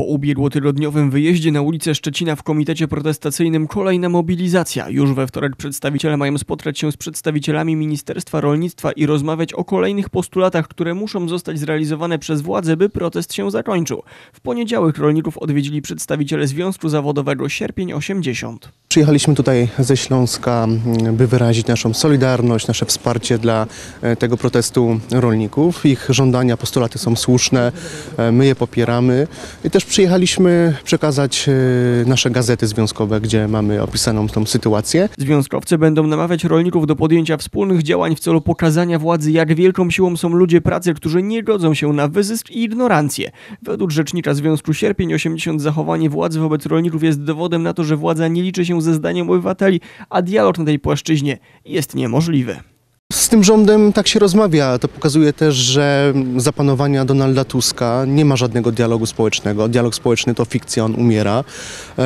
Po ubiegłotygodniowym wyjeździe na ulicę Szczecina w komitecie protestacyjnym kolejna mobilizacja. Już we wtorek przedstawiciele mają spotkać się z przedstawicielami Ministerstwa Rolnictwa i rozmawiać o kolejnych postulatach, które muszą zostać zrealizowane przez władze, by protest się zakończył. W poniedziałek rolników odwiedzili przedstawiciele Związku Zawodowego Sierpień 80. Przyjechaliśmy tutaj ze Śląska, by wyrazić naszą solidarność, nasze wsparcie dla e, tego protestu rolników. Ich żądania, postulaty są słuszne, e, my je popieramy. I też przyjechaliśmy przekazać e, nasze gazety związkowe, gdzie mamy opisaną tą sytuację. Związkowcy będą namawiać rolników do podjęcia wspólnych działań w celu pokazania władzy, jak wielką siłą są ludzie pracy, którzy nie godzą się na wyzysk i ignorancję. Według rzecznika Związku Sierpień 80 zachowanie władzy wobec rolników jest dowodem na to, że władza nie liczy się ze zdaniem obywateli, a dialog na tej płaszczyźnie jest niemożliwy. Z tym rządem tak się rozmawia. To pokazuje też, że za panowania Donalda Tuska nie ma żadnego dialogu społecznego. Dialog społeczny to fikcja, on umiera. E,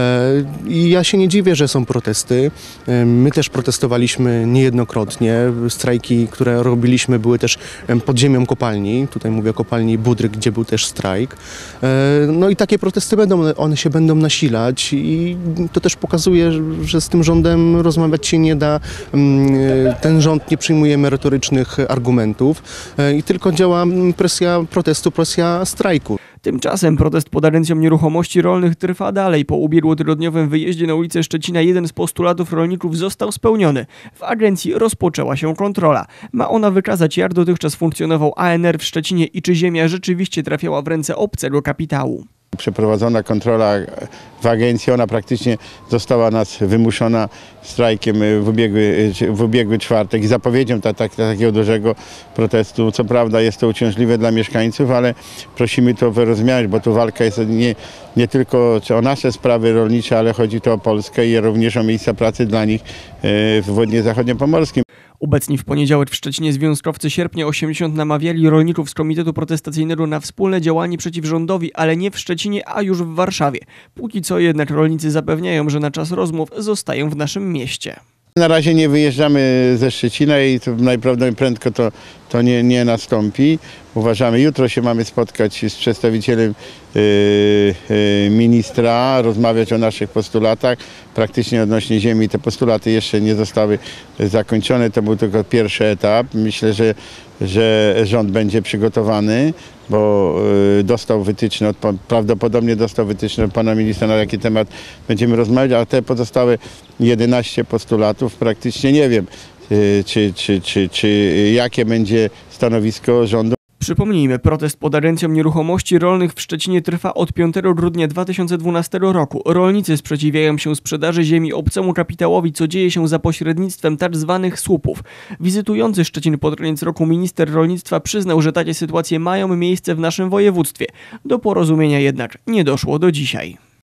I ja się nie dziwię, że są protesty. E, My też protestowaliśmy niejednokrotnie. Strajki, które robiliśmy, były też pod ziemią kopalni. Tutaj mówię o kopalni Budryk, gdzie był też strajk. E, No i takie protesty będą, one się będą nasilać i to też pokazuje, że z tym rządem rozmawiać się nie da. Mm, Ten rząd nie przyjmuje merytorycznych argumentów e, i tylko działa mm, presja protestu, presja strajku. Tymczasem protest pod agencją nieruchomości rolnych trwa dalej. Po ubiegłotygodniowym wyjeździe na ulicę Szczecina jeden z postulatów rolników został spełniony. W agencji rozpoczęła się kontrola. Ma ona wykazać, jak dotychczas funkcjonował ANR w Szczecinie i czy ziemia rzeczywiście trafiała w ręce obcego kapitału. Przeprowadzona kontrola w agencji, ona praktycznie została nas wymuszona strajkiem w ubiegły, w ubiegły czwartek i zapowiedzią ta, ta, takiego dużego protestu. Co prawda jest to uciążliwe dla mieszkańców, ale prosimy to wyrozumiać, bo tu walka jest nie, nie tylko o nasze sprawy rolnicze, ale chodzi to o Polskę i również o miejsca pracy dla nich e, w wodnie zachodniopomorskim. Obecni w poniedziałek w Szczecinie związkowcy sierpnia 80 namawiali rolników z Komitetu Protestacyjnego na wspólne działanie przeciw rządowi, ale nie w Szczecinie, a już w Warszawie. Póki co jednak rolnicy zapewniają, że na czas rozmów zostają w naszym mieście. Na razie nie wyjeżdżamy ze Szczecina i to najprawdopodobniej prędko to, to nie, nie nastąpi. Uważamy, jutro się mamy spotkać z przedstawicielem yy, yy, ministra, rozmawiać o naszych postulatach. Praktycznie odnośnie ziemi te postulaty jeszcze nie zostały zakończone, to był tylko pierwszy etap. Myślę, że, że rząd będzie przygotowany, bo yy, dostał wytyczne, prawdopodobnie dostał wytyczne od pana ministra, na jaki temat będziemy rozmawiać, a te pozostałe 11 postulatów praktycznie nie wiem, yy, czy, czy, czy, czy jakie będzie stanowisko rządu. Przypomnijmy, protest pod agencją nieruchomości rolnych w Szczecinie trwa od 5 grudnia 2012 roku. Rolnicy sprzeciwiają się sprzedaży ziemi obcemu kapitałowi, co dzieje się za pośrednictwem tak zwanych słupów. Wizytujący Szczecin pod koniec roku minister rolnictwa przyznał, że takie sytuacje mają miejsce w naszym województwie. Do porozumienia jednak nie doszło do dzisiaj.